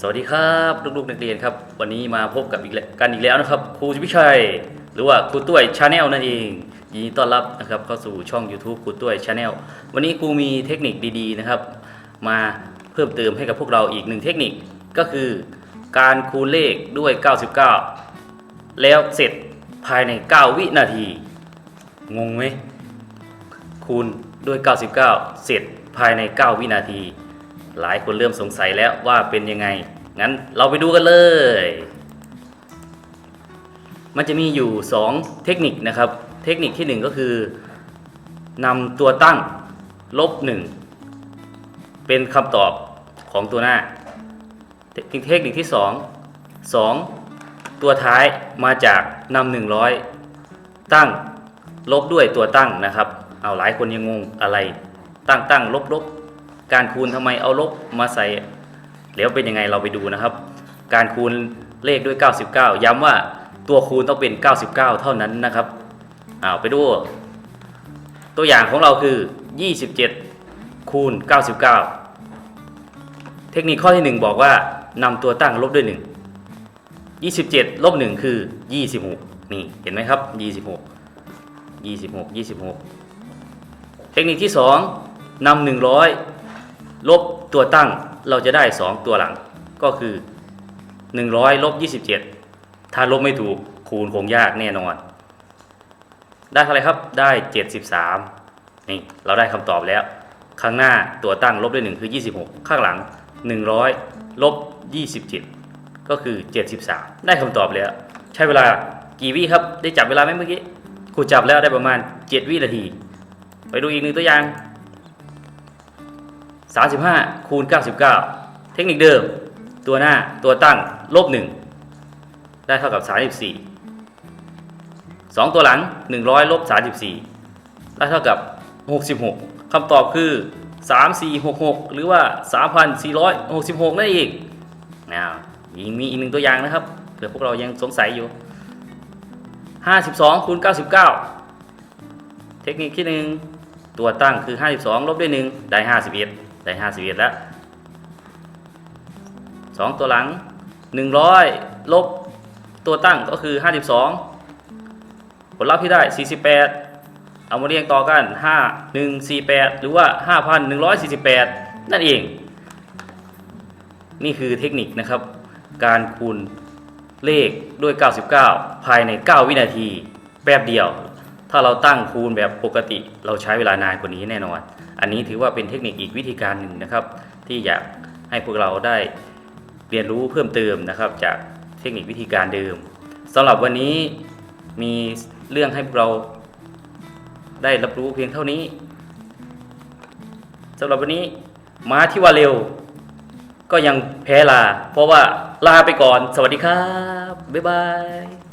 สวัสดีครับลูกๆนักเรียนครับ วันนี้มาพบกับอีกกันอีกแล้วนะครับ ครูวิชัย หรือว่าครูตุ้ยชาแนลนั่นเองยินดีต้อนรับนะครับเข้าสู่ช่อง YouTube ครูตุ้ยชาแนลวันนี้ครูมีเทคนิคดีๆนะครับ มาเพิ่มเติมให้กับพวกเราอีกหนึ่งเทคนิคก็คือการคูณเลขด้วย 99 แล้วเสร็จภายใน 9 วินาที งงไหมคูณด้วย 99 เสร็จภายใน 9 วินาที หลายคนเริ่มสงสัยแล้วว่าเป็นยังไง งั้นเราไปดูกันเลย มันจะมีอยู่ 2 เทคนิคนะครับ เทคนิคที่ 1 ก็คือนำตัวตั้งลบ 1 เป็นคำตอบของตัวหน้า เทคเทคนิคที่ 2 2 ตัวท้ายมาจากนำ100ตั้งลบด้วยตัวตั้งนะครับ เอาหลายคนยังงงอะไร ตั้งตั้งลบลบ การคูณทำไมเอาลบมาใส่แล้วเป็นยังไงเราไปดูนะครับ การคูณเลขด้วย 99 ย้ำว่าตัวคูณต้องเป็น 99 เท่านั้นนะครับเอาไปดู ตัวอย่างของเราคือ 27 คูณ 99 เทคนิคข้อที่ 1 บอกว่านำตัวตั้งลบด้วย 1 27ลบ1คือ 26 นี่เห็นไหมครับ 26 26 26 เทคนิคที่ 2นำ100 ลบตัวตั้งเราจะได้ 2 ตัวหลังก็คือ 100ลบ27 ถ้าลบไม่ถูกคูณคงยากแน่นอน ได้เท่าไรครับได้ 73 นี่เราได้คำตอบแล้ว ข้างหน้าตัวตั้งลบด้วย1คือ 26 ข้างหลัง 100ลบ27 ก็คือ 73 ได้คำตอบแล้ว ใช้เวลากี่วิครับ ได้จับเวลาไหมเมื่อกี้ครูจับแล้วได้ประมาณ 7 วินาที ไปดูอีกหนึ่งตัวอย่าง 35 คูณ 99 เทคนิคเดิม ตัวหน้าตัวตั้งลบ 1 ได้เท่ากับ 34 2 ตัวหลัง 100ลบ34 ได้เท่ากับ 66 คำตอบคือ 3466 หรือว่า 3466 นั่นเองนะยังมีอีกหนึ่งตัวอย่างนะครับเผื่อพวกเรายังสงสัยอยู่ 52คูณ99 เทคนิคที่หนึ่งตัวตั้งคือ 52 ลบด้วย 1 ได้ 51 ได้51แล้ว2ตัวหลัง100ลบตัวตั้งก็คือ52ผลลัพธ์ที่ได้48เอามาเรียงต่อกัน5 1 4 8หรือว่า5,148นั่นเอง นี่คือเทคนิคนะครับ การคูณเลขด้วย 99 ภายใน 9 วินาที แป๊บเดียว ถ้าเราตั้งคูณแบบปกติ เราใช้เวลานานกว่านี้แน่นอน อันนี้ถือว่าเป็นเทคนิคอีกวิธีการหนึ่งนะครับ ที่อยากให้พวกเราได้เรียนรู้เพิ่มเติมนะครับ จากเทคนิควิธีการเดิมสำหรับวันนี้มีเรื่องให้พวกเราได้รับรู้เพียงเท่านี้สำหรับวันนี้มาที่ว่าเร็ว ก็ยังแพ้ลา เพราะว่าลาไปก่อน สวัสดีครับ บ๊ายบาย